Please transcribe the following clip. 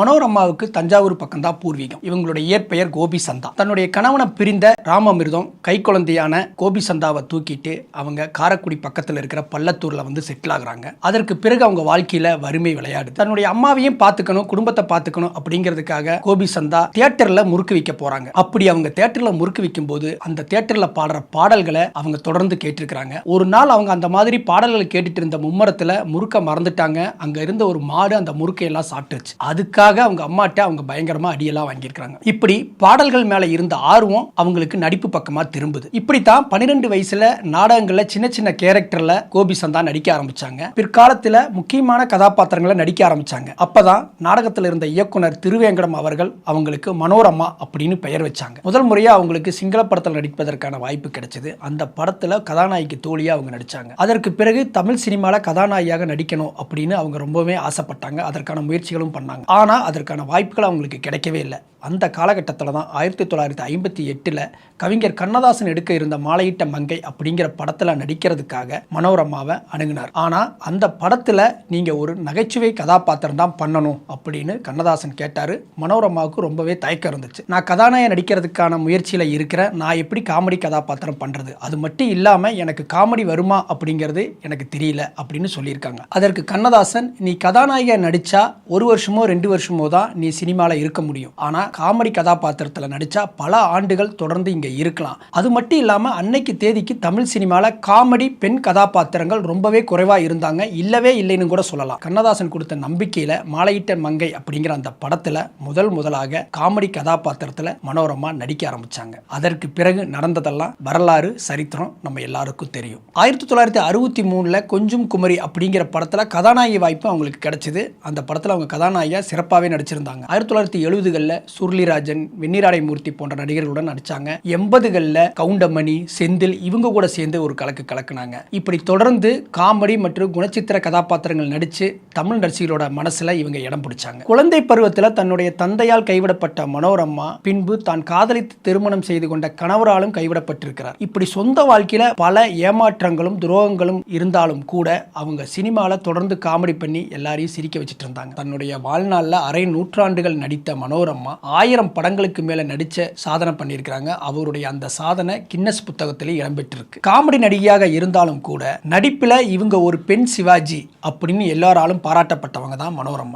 மனோரமாவுக்கு தஞ்சாவூர் பக்கம் தான் பூர்வீகம். இவங்களுடைய இயற்பெயர் கோபி சந்தா தன்னுடைய கணவனை பிரிந்த ராமமிர்தம் கை குழந்தையான கோபி சந்தாவை தூக்கிட்டு அவங்க காரக்குடி பக்கத்தில் இருக்கிற பள்ளத்தூர்ல வந்து செட்டில் ஆகுறாங்க. அதற்கு பிறகு அவங்க வாழ்க்கையில வறுமை விளையாடுது. தன்னுடைய அம்மாவையும் பார்த்துக்கணும் குடும்பத்தை பார்த்துக்கணும் அப்படிங்கிறதுக்காக கோபி சந்தா தியேட்டர்ல முறுக்கு வைக்க போறாங்க. அப்படி அவங்க தியேட்டர்ல முறுக்கு வைக்கும் போது அந்த தியேட்டர்ல பாடுற பாடல்களை அவங்க தொடர்ந்து கேட்டிருக்கிறாங்க. ஒரு நாள் அவங்க அந்த மாதிரி பாடல்களை கேட்டுட்டு இருந்த மும்மரத்துல முறுக்க மறந்துட்டாங்க. அங்க இருந்த ஒரு மாடு அந்த முறுக்கையெல்லாம் சாப்பிட்டுச்சு அதுக்காக அதுக்காக அவங்க அம்மாட்ட அவங்க பயங்கரமா அடியெல்லாம் வாங்கியிருக்காங்க இப்படி பாடல்கள் மேல இருந்த ஆர்வம் அவங்களுக்கு நடிப்பு பக்கமா திரும்புது. இப்படித்தான் பன்னிரெண்டு வயசுல நாடகங்கள்ல சின்ன சின்ன கேரக்டர்ல கோபி சந்தா நடிக்க ஆரம்பிச்சாங்க. பிற்காலத்துல முக்கியமான கதாபாத்திரங்களை நடிக்க ஆரம்பிச்சாங்க. அப்பதான் நாடகத்தில் இருந்த இயக்குனர் திருவேங்கடம் அவர்கள் அவங்களுக்கு மனோரமா அப்படின்னு பெயர் வச்சாங்க. முதல் முறையா அவங்களுக்கு சிங்கள படத்தில் நடிப்பதற்கான வாய்ப்பு கிடைச்சது. அந்த படத்துல கதாநாயகி தோழியா அவங்க நடிச்சாங்க. அதற்கு பிறகு தமிழ் சினிமால கதாநாயகியாக நடிக்கணும் அப்படின்னு அவங்க ரொம்பவே ஆசைப்பட்டாங்க. அதற்கான முயற்சிகளும் பண்ணாங்க. ஆனா அதற்கான வாய்ப்புகள் அவங்களுக்கு கிடைக்கவே இல்லை. அந்த காலகட்டத்தில் தான் ஆயிரத்தி தொள்ளாயிரத்தி ஐம்பத்தி எட்டில் கவிஞர் கண்ணதாசன் எடுக்க இருந்த மாலையிட்ட மங்கை அப்படிங்கிற படத்தில் நடிக்கிறதுக்காக மனோரமாவை அணுகினார். ஆனால் அந்த படத்தில் நீங்கள் ஒரு நகைச்சுவை கதாபாத்திரம் தான் பண்ணணும் அப்படின்னு கண்ணதாசன் கேட்டார். மனோரமாவுக்கு ரொம்பவே தயக்கம் இருந்துச்சு. நான் கதாநாயகன் நடிக்கிறதுக்கான முயற்சியில் இருக்கிறேன் நான் எப்படி காமெடி கதாபாத்திரம் பண்ணுறது அது மட்டும் இல்லாமல் எனக்கு காமெடி வருமா அப்படிங்கிறது எனக்கு தெரியல அப்படின்னு சொல்லியிருக்காங்க. அதற்கு கண்ணதாசன் நீ கதாநாயகன் நடித்தா ஒரு வருஷமோ ரெண்டு வருஷமோ தான் நீ சினிமாவில் இருக்க முடியும். ஆனால் காமெடி கதாபாத்திரத்தில் நடித்தா பல ஆண்டுகள் தொடர்ந்து இங்கே இருக்கலாம். அது மட்டும் இல்லாமல் அன்னைக்கு தேதிக்கு தமிழ் சினிமாவில் காமெடி பெண் கதாபாத்திரங்கள் ரொம்பவே குறைவாக இருந்தாங்க. இல்லவே இல்லைன்னு கூட சொல்லலாம். கண்ணதாசன் கொடுத்த நம்பிக்கையில் மாலையிட்ட மங்கை அப்படிங்கிற அந்த படத்தில் முதல் முதலாக காமெடி கதாபாத்திரத்தில் மனோரமா நடிக்க ஆரம்பிச்சாங்க. அதற்கு பிறகு நடந்ததெல்லாம் வரலாறு சரித்திரம் நம்ம எல்லாருக்கும் தெரியும். ஆயிரத்தி தொள்ளாயிரத்தி அறுபத்தி மூணில் கொஞ்சம் குமரி அப்படிங்கிற படத்தில் கதாநாயகி வாய்ப்பு அவங்களுக்கு கிடைச்சிது. அந்த படத்தில் அவங்க கதாநாயகியாக சிறப்பாகவே நடிச்சிருந்தாங்க. ஆயிரத்தி தொள்ளாயிரத்தி எழுபதுகளில் சுருளிராஜன் வெண்ணிராடை மூர்த்தி போன்ற நடிகர்களுடன் நடிச்சாங்க. எண்பதுகளில் கவுண்டமணி செந்தில் இவங்க கூட சேர்ந்து ஒரு கலக்கு கலக்குனாங்க. இப்படி தொடர்ந்து காமெடி மற்றும் குணச்சித்திர கதாபாத்திரங்கள் நடித்து தமிழ் நர்சிகளோட மனசில் இவங்க இடம் பிடிச்சாங்க. குழந்தை பருவத்தில் தன்னுடைய தந்தையால் கைவிடப்பட்ட மனோரமா பின்பு தான் காதலித்து திருமணம் செய்து கொண்ட கணவராலும் கைவிடப்பட்டிருக்கிறார். இப்படி சொந்த வாழ்க்கையில் பல ஏமாற்றங்களும் துரோகங்களும் இருந்தாலும் கூட அவங்க சினிமாவில் தொடர்ந்து காமெடி பண்ணி எல்லாரையும் சிரிக்க வச்சுட்டு இருந்தாங்க. தன்னுடைய வாழ்நாளில் அரை நூற்றாண்டுகள் நடித்த மனோரமா ஆயிரம் படங்களுக்கு மேலே நடித்த சாதனை பண்ணியிருக்கிறாங்க. அவருடைய அந்த சாதனை கின்னஸ் புத்தகத்திலே இடம்பெற்றிருக்கு. காமெடி நடிகையாக இருந்தாலும் கூட நடிப்பில் இவங்க ஒரு பெண் சிவாஜி அப்படின்னு எல்லாராலும் பாராட்டப்பட்டவங்க தான் மனோரமா.